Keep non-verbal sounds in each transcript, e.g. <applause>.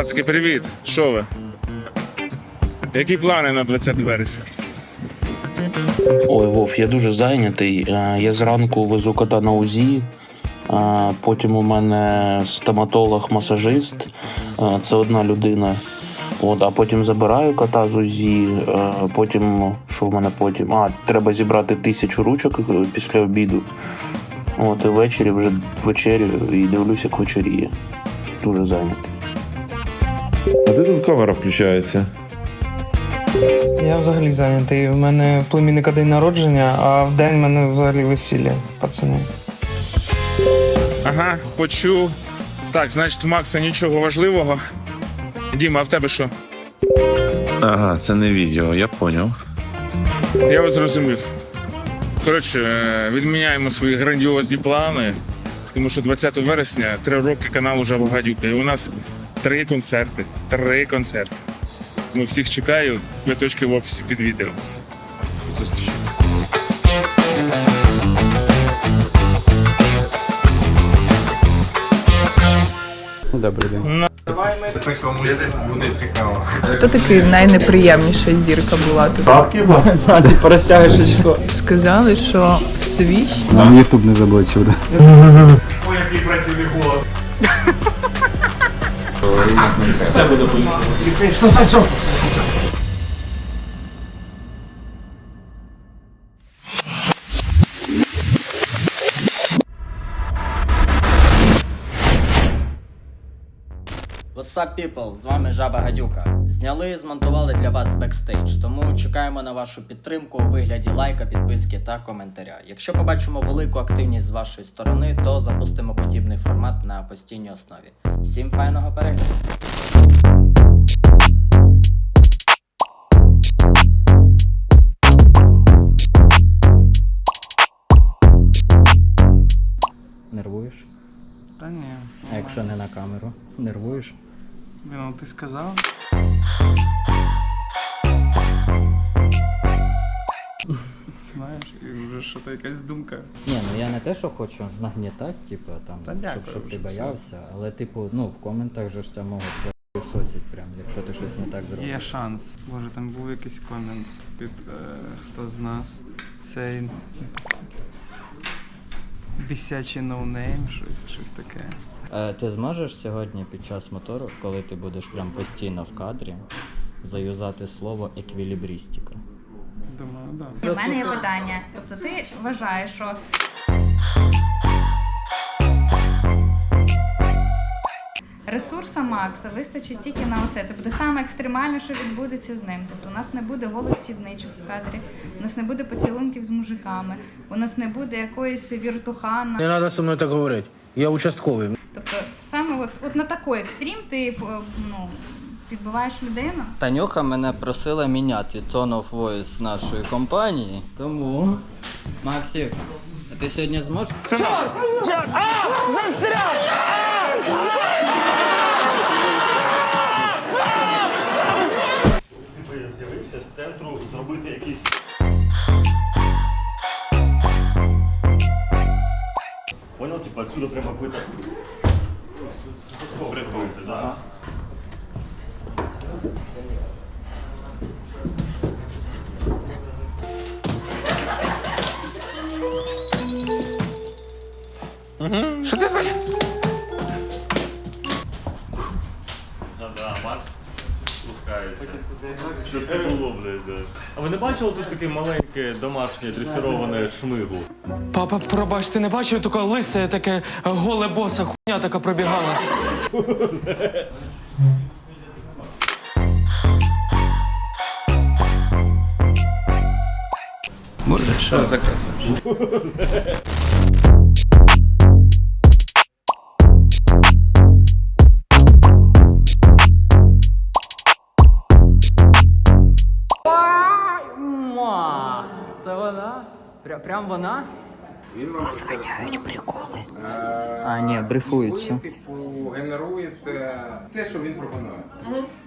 Пацки, привіт! Що ви? Які плани на 20 вересня? Ой, Вов, я дуже зайнятий. Е, Я зранку везу кота на УЗІ. е, Потім у мене стоматолог-масажист. Е, Це одна людина. От, а потім забираю кота з УЗІ. Потім, що в мене потім? А, треба зібрати тисячу ручок після обіду. От, і ввечері вже вечерю і дивлюся, як вечеріє. Дуже зайнятий. А де тут камера включається? Я взагалі зайнятий. У мене племінника день народження, а в день в мене взагалі весілля, пацани. Ага, почув. Так, значить, в Макса нічого важливого. Діма, а в тебе що? Ага, це не відео, я поняв. Я вас зрозумів. Коротше, е, відміняємо свої грандіозні плани, тому що 20 вересня три роки каналу Жаба Гадюка. І у нас три концерти. Три концерти. Ну, всіх чекаю, квиточки в описі під відео. До зустрічі. Добрий день. Хто такий найнеприємніша зірка була тут? А, ти порозтягуєш очко. Сказали, що свіч. Нам Ютуб не заблочив, <laughs> <laughs> да? What's up, people? З вами Жаба Гадюка. Зняли і змонтували для вас бекстейдж, тому чекаємо на вашу підтримку у вигляді лайка, підписки та коментаря. Якщо побачимо велику активність з вашої сторони, то запустимо подібний формат на постійній основі. Всім файного перегляду! Нервуєш? Та ні. А якщо не на камеру? Нервуєш? Ну, ти сказав? Знаєш, і вже що то якась думка. Ні, ну я не те, що хочу нагнітати, типу, там, Та щоб, дякую щоб ти вже, боявся, але типу, ну, в коментах же ж тебе можуть сосить прям, якщо ти щось не так зробиш. Є шанс. Боже, там був якийсь комент під е, хто з нас. Цей бісячий ноунейм, щось, щось таке. Е, ти зможеш сьогодні під час мотору, коли ти будеш прям постійно в кадрі, заюзати слово еквілібрістика? Думаю, да. У мене є питання. Тобто ти вважаєш, що ресурса Макса вистачить тільки на оце. Це буде саме екстремальне, що відбудеться з ним. Тобто у нас не буде голих сідничок в кадрі, у нас не буде поцілунків з мужиками, у нас не буде якоїсь віртухана. Не треба зі мною так говорити. Я участковий. Тобто саме от, от на такий екстрім ти е, ну, підбиваєш людину. Танюха мене просила міняти tone of voice нашої компанії, тому. Максик, а ти сьогодні зможеш? з'явився з центру зробити якісь. Понял, типа отсюда прямо какой-то. Домашнє дресироване шмигу? Папа, пробач, ти не бачив таке лисе, таке голе боса, хуйня така пробігала. Може, що Прям, прям вона? Розганяють приколи. А, ні, брифуються. типу, генеруєте те, що він пропонує.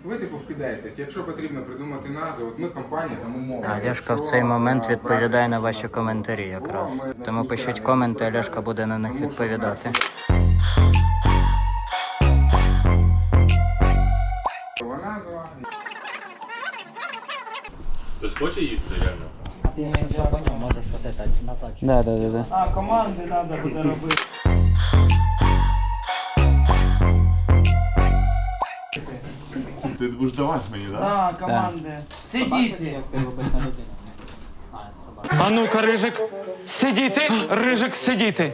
Ви, типу, вкидаєтесь. Якщо потрібно придумати назву, от ми компанія замовила. А Лешка в цей момент відповідає на ваші коментарі якраз. Тому пишіть коменти, а Лешка буде на них відповідати. назва. Хтось хоче їсти реально? Ти якщо поняв, можеш от это назад. Да, да, да, да. А, команди треба буде робити. Ти будеш давати мені, так? Так, команди. Сидіти. Як ти робиш на людину? А, собака. А ну-ка, рижик, сидіти, рижик, сидіти.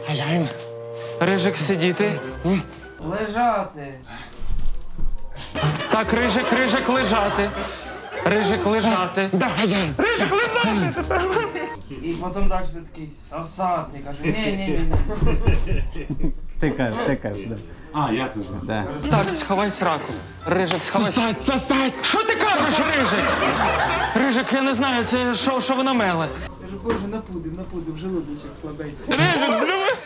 Рижик, сидіти. Лежати. Так, рижик, рижик, лежати. Рижик, лежати. Рижик, лежати. І потім далі ти такий сосати. Каже, ні, ні, ні. Ти кажеш, ти кажеш, да. А, я кажу. Да. Так, сховай сраку. Рижик, сховай. Сосать, сосать. Що ти кажеш, рижик? Рижик, я не знаю, це що, що воно меле. Каже, боже, напудив, напудив, желудочок слабий. Рижик, блю.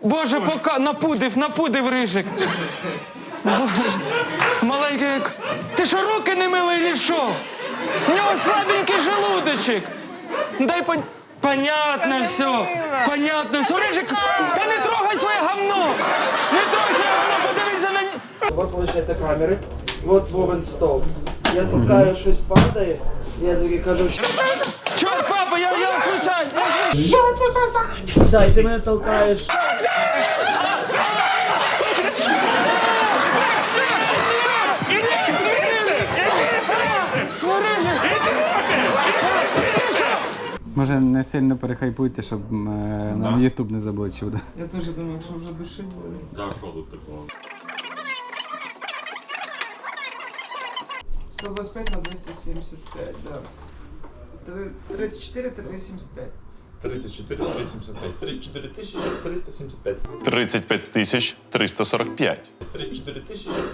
Боже, пока напудив, напудив рижик. Боже, маленький. Ти що руки не мили, чи що? У нього слабенький желудочок. Дай пон... Понятно все. Понятно все. Рыжик, да не трогай своє говно. Не трогай своє говно, подивися на Вот, получается, камеры. Вот Вовен стол. Я толкаю, щось падає. Я таки кажу, що Чорт, папа, я, я случайно. Я случайно. дай, ти мене толкаєш. Може не сильно перехайпуйте, щоб е, нам Ютуб не заблочив. Да? Я теж думав, що вже душі буде. Та що тут такого? 125 на 275, да. Три- 34, 375. 34 375. 34 375. 35 тисяч 345. 34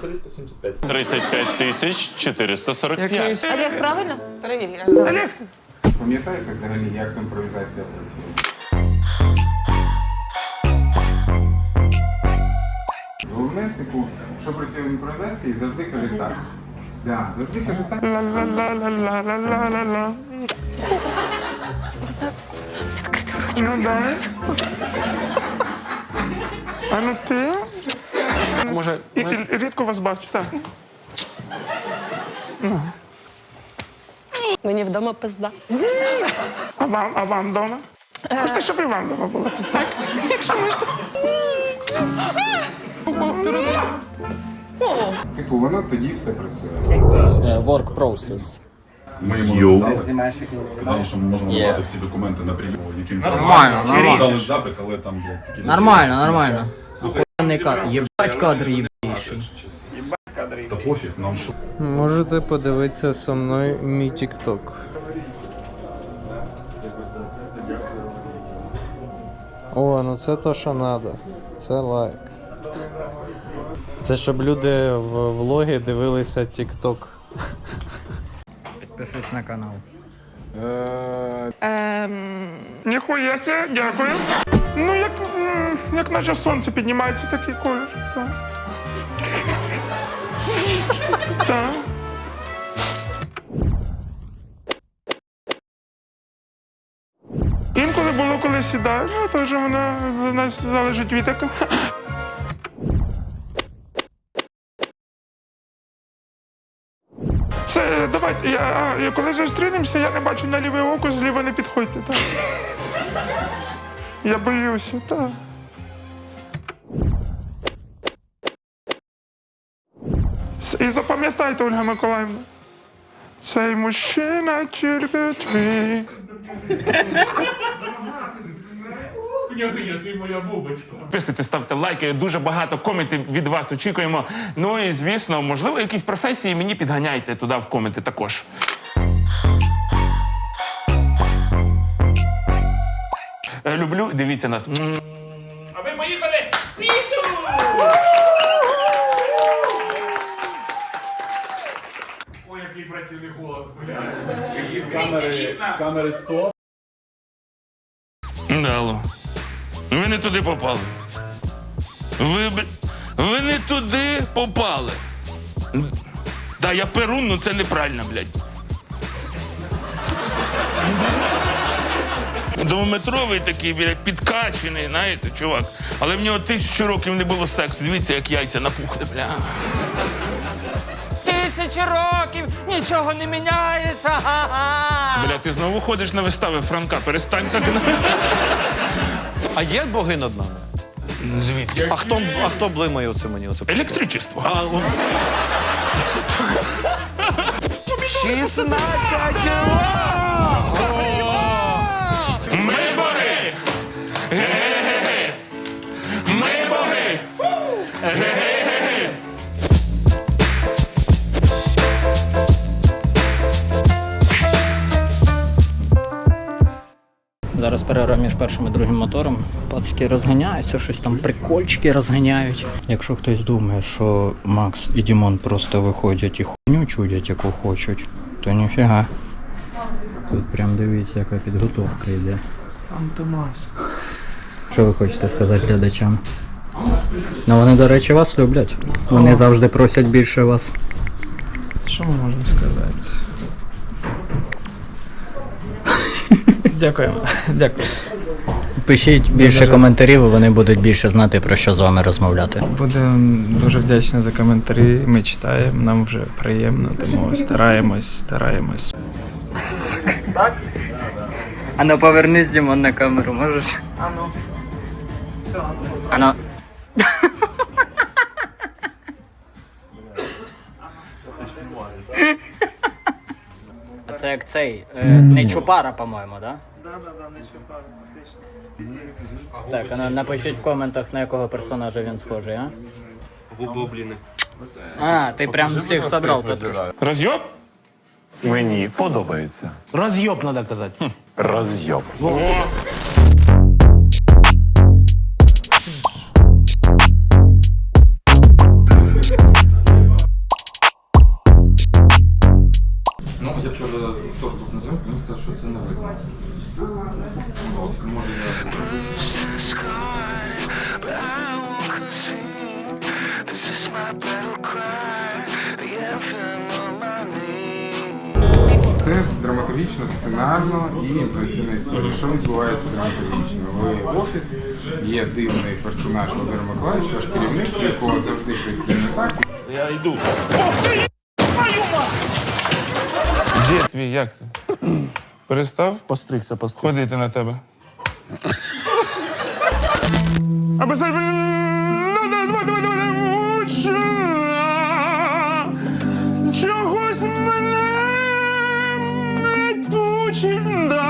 375. 35 тисяч 445. Якийсь... Олег, правильно? Перевір. Пам'ятаєте взагалі, як імпровізація працює? Головне, типу, що працює в імпровізації, завжди каже так. Да, завжди каже так. Ну да. А ну ти? Може, І, і, рідко вас бачу, так. Мені вдома пизда. А вам, а вам вдома? Хочете, щоб і вам вдома було пізда? Типу, воно тоді все працює. Work process. Ми йому Сказали, що ми можемо Yes. всі документи на прийом, яким Нормально, нормально. дали запит, але там блядь, такі Нормально, нормально. Охуєнний кадр. Єбать кадр єбейший. Та пофіг, нам що. Можете подивитися со мною мій тікток. О, ну це то, що треба. Це лайк. Це щоб люди в влоги дивилися тікток. Підпишись на канал. Ніхуя ся, дякую. Ну, як, як наче сонце піднімається, такий колір. Так. Інколи було, коли сідаю, ну теж вона в нас залежить від така. <laughs> Все, давайте. Я, я коли зустрінемося, я не бачу на ліве око, зліва не підходьте. Так. Я боюся, так. І запам'ятайте, Ольга Миколаївна. Цей мужчина тільки твій. Підписуйтесь, ставте лайки. Дуже багато коментів від вас очікуємо. Ну і звісно, можливо, якісь професії мені підганяйте туди в коменти також. Е, Люблю, дивіться нас. А ви поїхали! Пісу! Ой, який противний голос, блядь. Камери, камери 100. Дало. Ви не туди попали. Ви, ви не туди попали. Та я перун, ну це неправильно, блядь. Двометровий такий, блядь, підкачений, знаєте, чувак. Але в нього тисячу років не було сексу. Дивіться, як яйця напухли, бля. Тисячі років нічого не міняється. Ха-ха! Бля, ти знову ходиш на вистави Франка, перестань так. А є боги над нами? Звідки? А хто, а хто блимає оце мені? Оце Електричество. А, он... 16 перерва між першим і другим мотором. Пацки розганяються, щось там прикольчики розганяють. Якщо хтось думає, що Макс і Дімон просто виходять і хуйню чудять, яку хочуть, то ніфіга. Тут прям дивіться, яка підготовка йде. Фантомас. Що ви хочете сказати глядачам? Ну вони, до речі, вас люблять. Вони завжди просять більше вас. Що ми можемо сказати? Дякуємо. <laughs> Дякую. Пишіть більше коментарів, і вони будуть більше знати про що з вами розмовляти. Будемо дуже вдячні за коментарі. Ми читаємо, нам вже приємно, тому стараємось, стараємось. А ну повернись, Дімон, на камеру, можеш? Ану. Все, А ну. <laughs> А це як цей. е, не чупара, по-моєму, да? Да-да-да, не чіпаю, фактично. Так, а напишіть в коментах, на якого персонажа він схожий, а? Губобліни. А, ти прям всіх собрав тут. Роз'єб? Мені подобається. Роз'єб треба казати. Роз'єб. Ну, я вчора теж був на зйомку, він сказав, що це не видно. От, може я... Це драматургічно, сценарно і імпресивна історія. Що відбувається драматургічно? Ви в офіс, є дивний персонаж Володимир Миколаївич, ваш керівник, у якого завжди щось не так. Я йду. Дід твій, як ти? Перестав Постригся, постригся. ходити на тебе? А без давай, муча. Чогось мене не тучинда.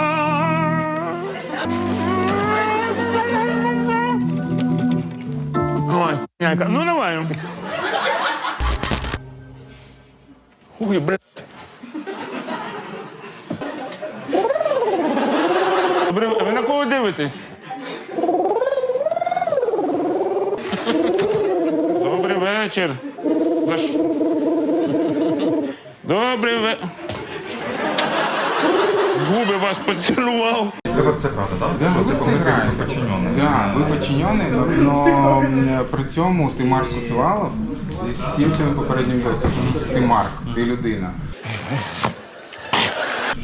Ой, яка. Ну давай. Ой, блядь. Добре, ви на кого дивитесь? Добрий вечір. За що? Добрий вечір. Губи вас поцілував. Ви в це грати, так? Да, ви це граєте. Да, ви подчинений, але при цьому ти Марк Коцевалов зі всім своїм попереднім досвідом. Ти Марк, ти людина.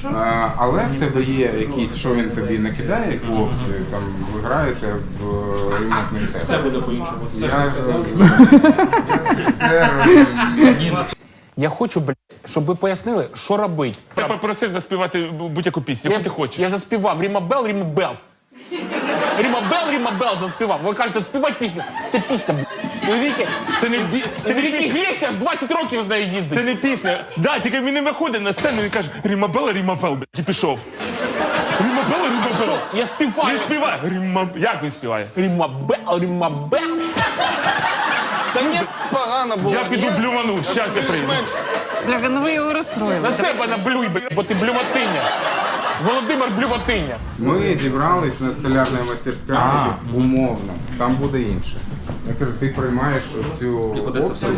А, але в тебе є якийсь, що він тобі накидає, яку опцію, там ви граєте в ремонтний тест. Все буде по-іншому. Я, все розумію. Я хочу, блядь, щоб ви пояснили, що робити. Я попросив заспівати будь-яку пісню, яку ти хочеш. Я заспівав Ріма Бел, Ріма Белс. Ріма Бел, Ріма Бел заспівав. Ви кажете, співати пісню. Це пісня, блядь. Уявіть, Це не, бі- це не пісня. Іглесіас 20 років з нею їздить. Це не пісня. Да, тільки він не виходить на сцену і каже Рімабела, Рімабел, блядь, і пішов. Рімабела, Рімабел. Що? Я співаю. Він співає. Ріма... Як він співає? Ріма Бел, Ріма Бел. Та ні, погано було. Я піду блювану, щас я прийду. Бляха, ну ви його розстроїли. На себе наблюй, блядь, бо ти блюватиня. Володимир Блюватиня. Ми зібрались на столярної мастерська умовно. Там буде інше. Я кажу, ти приймаєш цю опцію.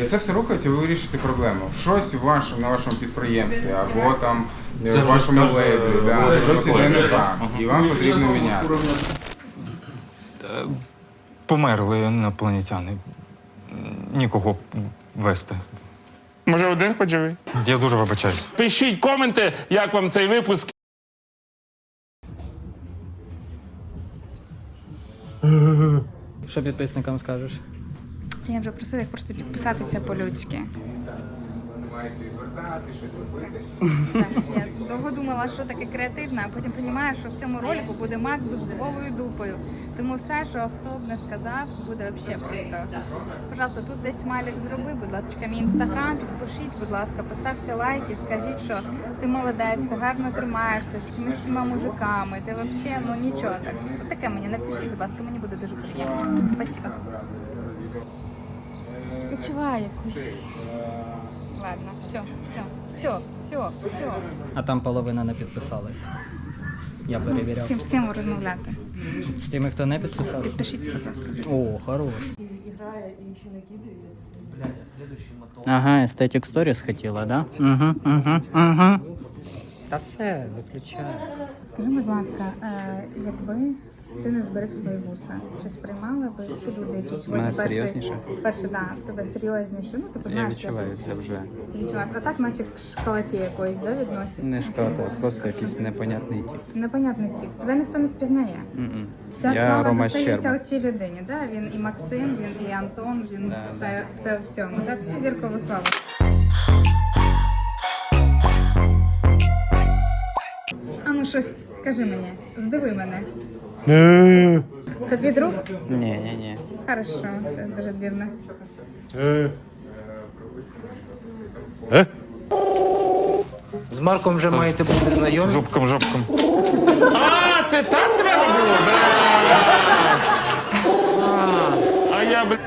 І це все рухається, ви вирішите проблему. Щось в на вашому підприємстві або там в вашому лейблі, да, щось іде не так. І вам потрібно міняти. Померли інопланетяни. Нікого вести. Може, один ходжевий? Я дуже вибачаюсь. Пишіть коменти, як вам цей випуск. Що підписникам скажеш? Я вже просила їх просто підписатися по-людськи. Так, я довго думала, що таке креативне, а потім розумію, що в цьому ролику буде Макс з голою дупою. Тому все, що авто б не сказав, буде взагалі просто. Пожалуйста, тут десь смайлик зроби, будь ласка, мій інстаграм, підпишіть, будь ласка, поставте лайки, скажіть, що ти молодець, ти гарно тримаєшся з цими всіма мужиками, ти взагалі ну нічого так. От таке мені напишіть, будь ласка, мені буде дуже приємно. Спасибо. Відчуваю якусь. Ладно, все, все, все, все, все. А там половина не підписалась. Я перевіряв. З ким з ким розмовляти? З тими, хто не підписався. Підпишіться, будь ласка. О, хорош. Ага, естетик сторіс хотіла, да? Угу, угу, угу. Та все, виключай. Скажи, будь ласка, е, якби ти не зберіг свої вуса, чи сприймали би всі люди, які сьогодні Мене перші, серйозніше? перші, да, тебе серйозніше, ну типу Я знаєш, відчуваю якось- це вже. Ти відчуваєш, а так наче к школоті якоїсь, да, відносять? Не шкода, просто якийсь непонятний тип. Непонятний тип. Тебе ніхто не впізнає. М-м. Вся Я слава Рома достається Щерба. оцій людині, да? Він і Максим, він і Антон, він Да, все, все в всьому, да? всю зіркову славу. А ну щось, скажи мені, здиви мене. Це твій друг? Ні, ні, ні. Хорошо, це дуже дивно. З Марком вже маєте бути знайомі? Жопком, жопком. А, це так треба було? А я б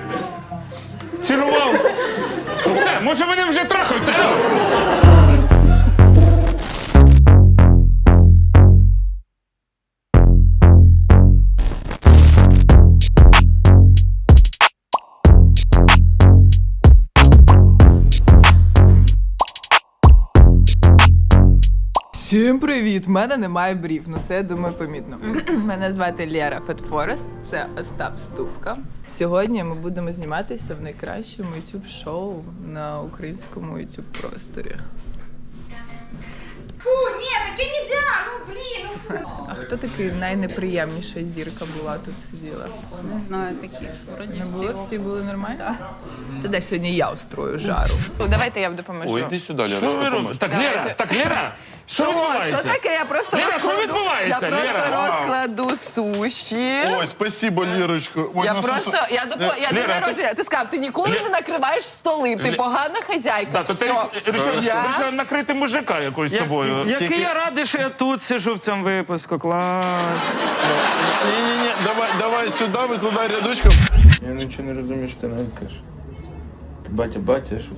цілував. Ну все, може вони вже трахають? Всім привіт! В мене немає брів, ну це я думаю помітно. <clears throat> Мене звати Лера Фетфорест, це Остап Ступка. Сьогодні ми будемо зніматися в найкращому youtube шоу на українському youtube просторі. Фу, ні, таке нельзя, ну блін, ну фу. А хто такий найнеприємніша зірка була тут сиділа? Не знаю таких. Вроді Не було? всі. Були нормально? Тоді сьогодні я устрою жару. Ну, давайте я допоможу. Ой, іди сюди, Що ви робите? Так, Лера, так, Лера, що Що таке? Я просто Лера, що розкладу- відбувається, Я просто Лера? розкладу суші. Ой, спасибо, Лірочко. Ой, я ну, просто, су- я допо... я день ти- народження. Ти сказав, ти ніколи не накриваєш столи, ти Ле- погана хазяйка. Так, то ти Все. вирішила Я- вирішила накрити мужика якось собою. Який я радий, що я тут сижу в цьому випуску. Клас. Ні-ні-ні, давай, давай сюди, викладай рядочком. Я нічого не розумію, що ти навіть кажеш. Батя, батя, що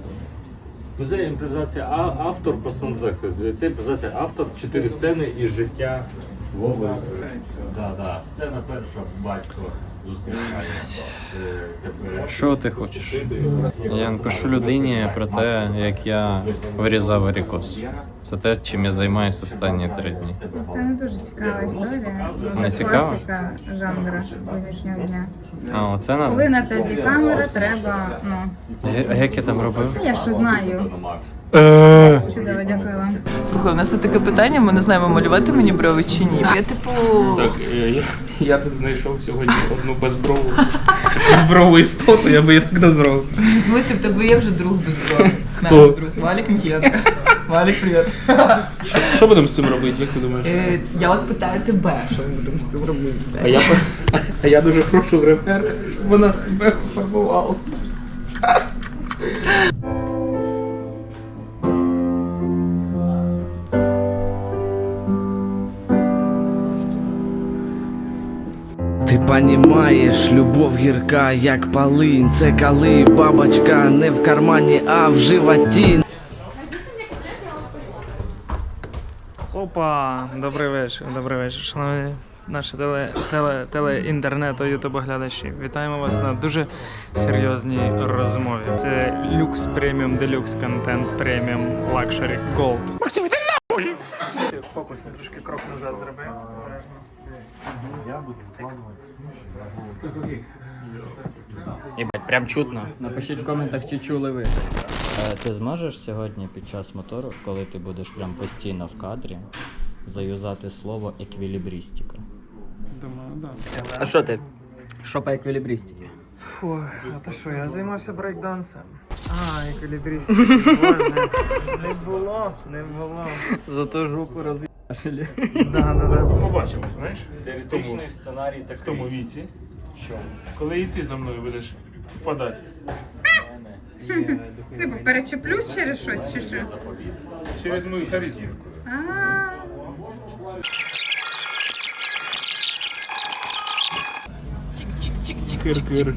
Музей імпровізація а- автор, просто не так сказати. Це імпровізація автор, чотири сцени із життя Вови. Да, да. Сцена перша, батько. Що ти хочеш? Я напишу людині про те, як я вирізав варікоз. Це те, чим я займаюся останні три дні. Це не дуже цікава історія. Не цікава? класика жанру сьогоднішнього дня. А, оце надо? Коли на тобі камера, треба, ну, А як я там робив? я що знаю. Чудово, дякую вам. Слухай, у нас тут таке питання, ми не знаємо, малювати мені брови чи ні. Я типу. Так, е, я, <laughs> я тут знайшов сьогодні одну безброву. Безброву істоту, я би її так назвав. В смысле, в тебе є вже друг без брови. Хто? Друг. Валік Міхенко. Валік, привіт. Що будемо з цим робити, як ти думаєш? Е, Я от питаю тебе, що ми будемо з цим робити. А я, а я дуже прошу гримерку, щоб вона тебе пофарбувала. Ти понімаєш, любов гірка, як полинь. Це коли бабочка не в кармані, а в животі. Опа, добрий вечір, добрий вечір, шановні наші теле, теле, теле інтернету, ютуб глядачі. Вітаємо вас на дуже серйозній розмові. Це люкс преміум, делюкс контент, преміум, лакшері, голд. Максим, іди нахуй! Фокус не трошки крок назад зроби. Єбать, прям чутно. Напишіть в коментах, чи чули ви. Е, ти зможеш сьогодні під час мотору, коли ти будеш прям постійно в кадрі, заюзати слово еквілібрістика? Думаю, да. А що ти? Що по еквілібрістиці? Фу, а то що, я займався брейкдансом. А, еквілібристики, <laughs> боже. Не було, не було. Зато жопу роз'їшили. Да, да, да. Побачимо, знаєш? Теоретичний сценарій такий. в тому віці, Що? коли і ти за мною будеш впадати. Типу, перечеплюсь через щось чи що? Через мою харизму. А, Кир-кир.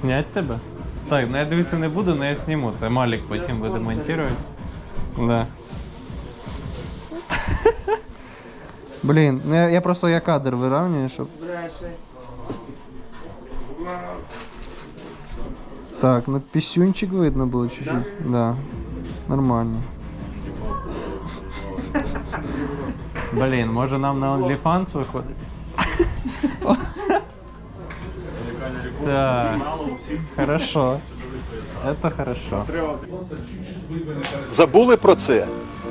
Снять тебе? Так, ну я дивитися не буду, але я зніму. Це Малік потім буде монтувати. Да. <laughs> Блін, ну я, я просто я кадр вирівнюю, щоб. Так, ну пісюнчик видно було чуть-чуть. Да. Нормально. Блін, може нам на OnlyFans виходить? Так. Хорошо. Это хорошо. Забули про це?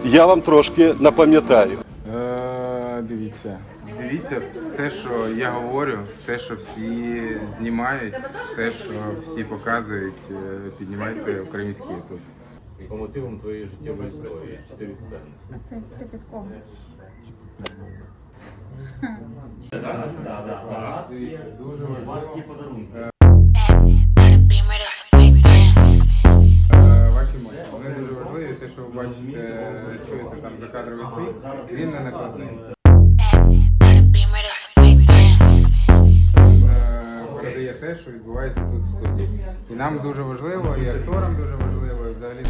Я вам трошки напам'ятаю. Е, дивіться. Дивіться все, що я говорю, все, що всі знімають, все, що всі показують, е, піднімайте український ютуб. По мотивам твоєї життєвої історії. Чотири сцени. а це, це під кого? Дуже подарунки. Е. Вони дуже важливі. Те, що ви бачите, чуєте там закадровий світ, він не накладний. Е, Передає те, що відбувається тут в студії. І нам дуже важливо, і акторам дуже важливо, і взагалі.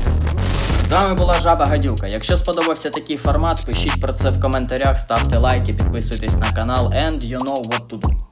З вами була Жаба Гадюка. Якщо сподобався такий формат, пишіть про це в коментарях, ставте лайки, підписуйтесь на канал and you know what to do.